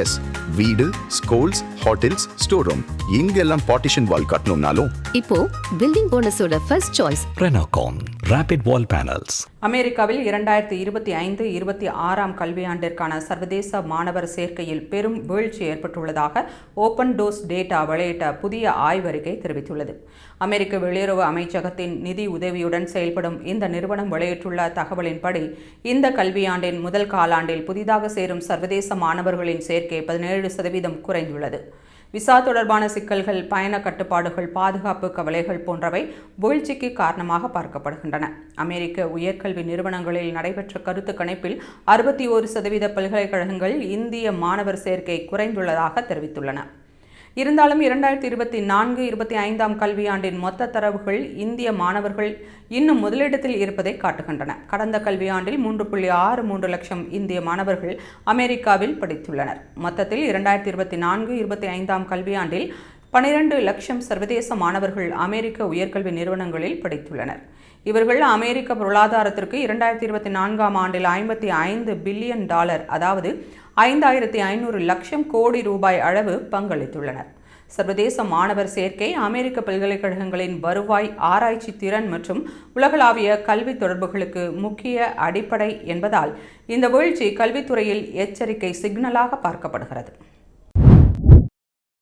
S வீடு schools hotels store room இங்கெல்லாம் partition wall கட்டணும்னாலும். இப்போ பில்டிங் போனஸோட first choice Renocon Rapid Wall Panels. அமெரிக்காவில் இரண்டாயிரத்தி இருபத்தி ஐந்து இருபத்தி ஆறாம் கல்வியாண்டிற்கான சர்வதேச மாணவர் சேர்க்கையில் பெரும் வீழ்ச்சி ஏற்பட்டுள்ளதாக ஓப்பன் டோஸ் டேட்டா வெளியிட்ட புதிய ஆய்வறிக்கை தெரிவித்துள்ளது. அமெரிக்க வெளியுறவு அமைச்சகத்தின் நிதி உதவியுடன் செயல்படும் இந்த நிறுவனம் வெளியிட்டுள்ள தகவலின்படி இந்த கல்வியாண்டின் முதல் காலாண்டில் புதிதாக சேரும் சர்வதேச மாணவர்களின் சேர்க்கை பதினேழு சதவீதம் குறைந்துள்ளது. விசா தொடர்பான சிக்கல்கள் பயண கட்டுப்பாடுகள் பாதுகாப்பு கவலைகள் போன்றவை வீழ்ச்சிக்கு காரணமாக பார்க்கப்படுகின்றன. அமெரிக்க உயர்கல்வி நிறுவனங்களில் நடைபெற்ற கருத்து கணிப்பில் அறுபத்தி ஒரு சதவீத பல்கலைக்கழகங்கள் இந்திய மாணவர் சேர்க்கை குறைந்துள்ளதாக தெரிவித்துள்ளன. இருந்தாலும் இரண்டாயிரத்தி இருபத்தி நான்கு இருபத்தி ஐந்தாம் கல்வியாண்டின் மொத்த தரவுகள் இந்திய மாணவர்கள் இன்னும் முதலிடத்தில் இருப்பதை காட்டுகின்றன. கடந்த கல்வியாண்டில் மூன்று புள்ளி ஆறு மூன்று லட்சம் இந்திய மாணவர்கள் அமெரிக்காவில் படித்துள்ளனர். மொத்தத்தில் இரண்டாயிரத்தி இருபத்தி நான்கு இருபத்தி ஐந்தாம் கல்வியாண்டில் பனிரெண்டு லட்சம் சர்வதேச மாணவர்கள் அமெரிக்க உயர்கல்வி நிறுவனங்களில் படித்துள்ளனர். இவர்கள் அமெரிக்க பொருளாதாரத்திற்கு இரண்டாயிரத்தி இருபத்தி நான்காம் ஆண்டில் ஐம்பத்தி ஐந்து பில்லியன் டாலர் அதாவது ஐந்தாயிரத்தி ஐநூறு லட்சம் கோடி ரூபாய் அளவு பங்களித்துள்ளனர். சர்வதேச மாணவர் சேர்க்கை அமெரிக்க பல்கலைக்கழகங்களின் வருவாய் ஆராய்ச்சி திறன் மற்றும் உலகளாவிய கல்வி தொடர்புகளுக்கு முக்கிய அடிப்படை என்பதால் இந்த வீழ்ச்சி கல்வித்துறையில் எச்சரிக்கை சிக்னலாக பார்க்கப்படுகிறது.